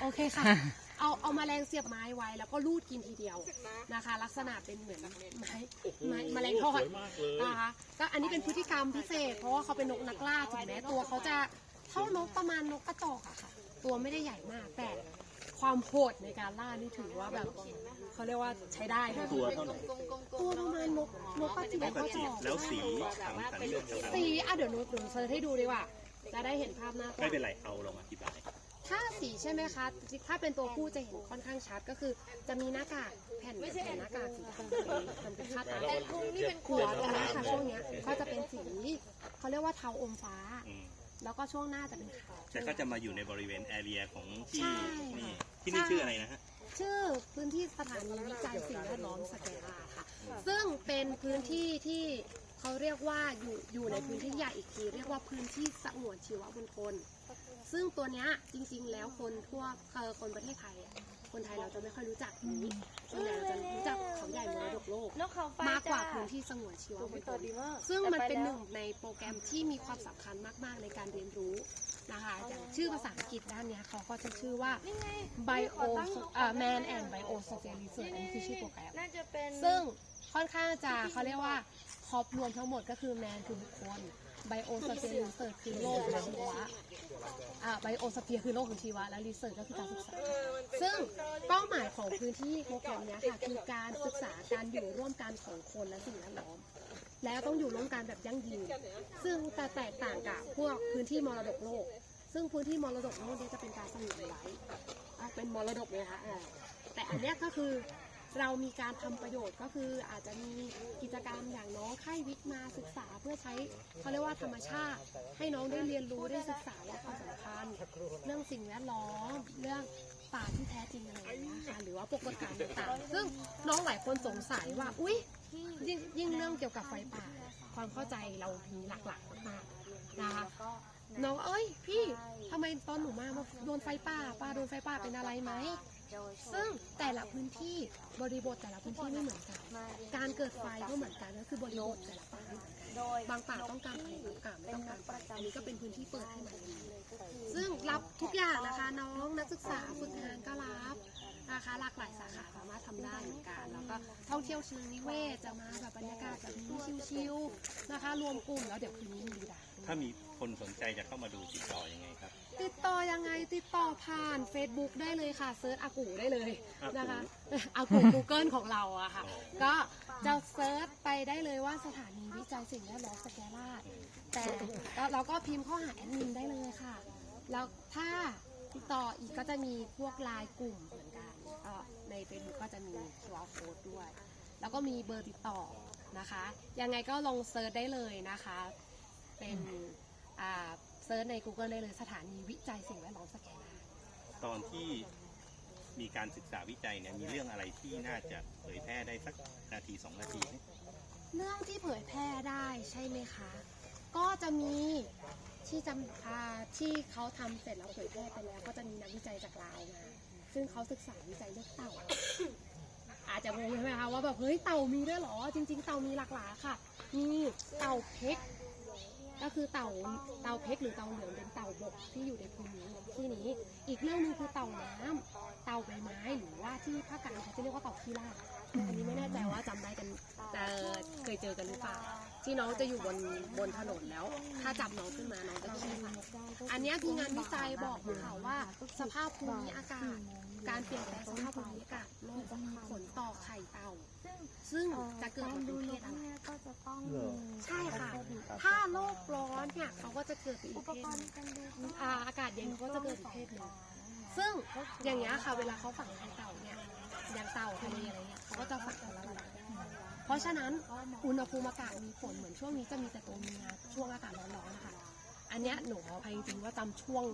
โอเคค่ะ เอาเอาแมลงเสียบไม้ไว้ แล้วก็ลูดกินทีเดียวนะคะ ลักษณะเป็นเหมือนไม้ไม้แมลงทอดสวยมากเลยนะคะก็อันนี้เป็นพฤติกรรมพิเศษ เพราะว่าเขาเป็นนกนักล่าถึงแม้ตัวเขาจะเท่านกประมาณนกกระจอกอะค่ะ ตัวไม่ได้ใหญ่มากแต่ความโหดในการล่านี่ถือว่าแบบเขาเรียกว่าใช้ได้ค่ะตัวเท่าไหร่ตัวประมาณนกนกกระจิบนกกระจิบจอกแล้วสีถังถังเรื่องเดียวกันสีอะเดี๋ยวหนูหนูเซิร์ชให้ดูดีกว่าจะได้เห็นภาพหน้าตาไม่เป็นไรเอาลองอธิบาย ถ้าสีใช่ไหมคะ ถ้าเป็นตัวผู้จะเห็นค่อนข้างชัดก็คือ จะมีหน้ากากแผ่นไม่ใช่หน้ากากสีดำมันเป็นคาดตาแต่พุงนี่เป็นหัวตรงนี้ค่ะช่วงเนี้ยก็จะเป็นสีเขาเรียกว่าเทาอมฟ้า อืมแล้วก็ช่วงหน้าจะเป็นขาว แต่ก็จะมาอยู่ในบริเวณแอเรียของที่ใช่นี่ ที่นี่ชื่ออะไรนะฮะ ชื่อพื้นที่สถานีวิจัยสิ่งแวดล้อมสแกราค่ะ ซึ่งเป็นพื้นที่ที่ เขาเรียกว่าอยู่อยู่ในพื้นที่ใหญ่อีกที เรียกว่าพื้นที่สงวนชีวมณฑลซึ่งตัวเนี้ยจริง ๆ แล้วคนทั่วเอ่อคนประเทศไทยอะคนไทยเราจะไม่ค่อยรู้จักนี้ส่วนใหญ่เราจะรู้จักเขาใหญ่มรดกโลกนกเขาไฟมากกว่าจ้พื้นที่สงวนชีวมณฑตัวลดีมากซึ่งมันเป็นหนึ่งแต่ไในโปรแกรมที่มีความสำคัญมาก ๆ ในการเรียนรู้นะคะอย่างชื่อภาษาอังกฤษด้านเนี้ยเขาก็จะชื่อว่านี่ไง Bio ขอตั้งนกเอ่อ Man and Bio Social Research อันนี้คือชื่อโปรแกรมน่าจะเป็นซึ่ง ค่อนข้างจะเขาเรียกว่าครอบรวมทั้งหมดก็คือ Man คือบุคคล Bio Social Research คือโลกของชีวะอ่า Bio Sphere คือโลกของชีวะ และ Research ก็คือการศึกษา ซึ่งเป้าหมายของพื้นที่โปรแกรมนี้ค่ะคือการศึกษาการอยู่ร่วมกันของคนและสิ่งแวดล้อม แล้วต้องอยู่ร่วมกันแบบยั่งยืน ซึ่งแต่แตกต่างกับพวกพื้นที่มรดกโลก ซึ่งพื้นที่มรดกโลกนี่ยจะเป็นการสงวนไว้อะเป็นมรดกเลยค่ะแต่อันนี้ก็คือ เรามีการทำประโยชน์ก็คืออาจจะมีกิจกรรมอย่างน้องไข้วิทย์มาศึกษาเพื่อใช้เขาเรียกว่าธรรมชาติ ให้น้องได้เรียนรู้ได้ศึกษาว่าความสำคัญ เรื่องสิ่งแวดล้อมเรื่องป่าที่แท้จริงอะไรอย่างเงี้ยค่ะหรือว่าปรากฏการณ์ต่างๆซึ่งน้องหลายคนสงสัยว่า อุ๊ยยิ่งยิ่งเรื่องเกี่ยวกับไฟป่า ความเข้าใจเรามีหลากหลายมากนะคะน้องเอ้ยพี่ทำไมตอนหนูมามาโดนไฟป่าป้าโดนไฟป่าเป็นอะไรไหม ซึ่งแต่ละพื้นที่บริบทแต่ละพื้นที่ไม่เหมือนกัน การเกิดไฟก็เหมือนกันก็คือบริบทแต่ละป่าไม่เหมือนกันบางป่าต้องการไฟบางป่าไม่ต้องการไฟอันนี้ก็เป็นพื้นที่เปิดให้มันซึ่งรับทุกอย่างนะคะน้องนักศึกษาฝึกงาน เที่ยวเชิงนิเวศจะมาแบบบรรยากาศแบบนี้ชิลๆนะคะ รวมกลุ่มแล้วเดี๋ยวคืนนี้มีดีดา ถ้ามีคนสนใจจะเข้ามาดูติดต่อยังไงครับ ติดต่อยังไงติดต่อผ่าน Facebook ได้เลยค่ะเซิร์ชอากูได้เลยนะคะอากู Google ของเราอะค่ะ ก็จะเซิร์ชไปได้เลยว่าสถานีวิจัยสิ่งแวดล้อมสแกล่าแต่แล้วเราก็พิมพ์ข้อหาแอดมินได้เลยค่ะ แล้วถ้าติดต่ออีกก็จะมีพวกไลน์กลุ่มเหมือนกันก็ใน Facebook ก็จะมี QR code ด้วย แล้วก็มีเบอร์ติดต่อนะคะ ยังไงก็ลองเซิร์ชได้เลยนะคะ เป็นอ่าเซิร์ชใน Google ได้เลยสถานีวิจัยสิ่งแวดล้อมสแกล่าตอนที่มีการศึกษาวิจัยเนี่ยมีเรื่องอะไรที่น่าจะเผยแพร่ได้สักนาทีสองนาทีไหมเรื่องที่เผยแพร่ได้ใช่ไหมคะ ก็จะมีที่จำอ่าที่เขาทำเสร็จแล้วเผยแพร่ไปแล้ว ก็จะมีนักวิจัยจากลาวมา ซึ่งเขาศึกษาวิจัยเรื่องเต่า อาจจะงงใช่ไหมคะว่าแบบเฮ้ยเต่ามีด้วยเหรอ จริง ๆ เต่ามีหลากหลายค่ะ มีเต่าเพกก็คือเต่าเต่าเพกหรือเต่าเหลืองเป็นเต่าบกที่อยู่ในพื้นนี้ที่นี้ อีกเรื่องหนึงคือเต่าน้ำเต่าใบไม้หรือว่าที่ภาคกลางเขาจะเรียกว่าเต่าขี้ราบอันนี้ไม่แน่ใจว่าจำได้กันจะเคยเจอกันหรือเปล่าที่น้องจะอยู่บนบนถนนแล้ว ถ้าจับน้องขึ้นมาน้องจะขี้ราบ อันเนี้ยคืองานวิจัยบอกค่ะว่า สภาพภูมิอากาศ การเปลี่ยนแปลงสภาพภูมิอากาศโลกจะมีผลต่อไข่เต่า ซึ่งจะเกิดมาเป็นเพศอะไรก็จะต้องเหรอใช่ค่ะ ถ้าโลกร้อนเนี่ยเขาก็จะเกิดเป็นอีอุกปเพศกหรนึ่ณ์งกันดูอ่าอากาศเย็นเขาก็จะเกิดอีกเพศหนึ่งซึ่งอย่างเงี้ยค่ะเวลาเขาฝังไข่เต่าเนี่ยอย่างเต่าทะเลอะไรเงี้ยเขาก็จะฝังกันละระดับเพราะฉะนั้นอุณหภูมิอากาศมีผลเหมือนช่วงนี้จะมีแต่ตัวเมียช่วงอากาศร้อนๆนะคะ อันเนี้ยหนูขออภัยจริงๆว่าจำช่วง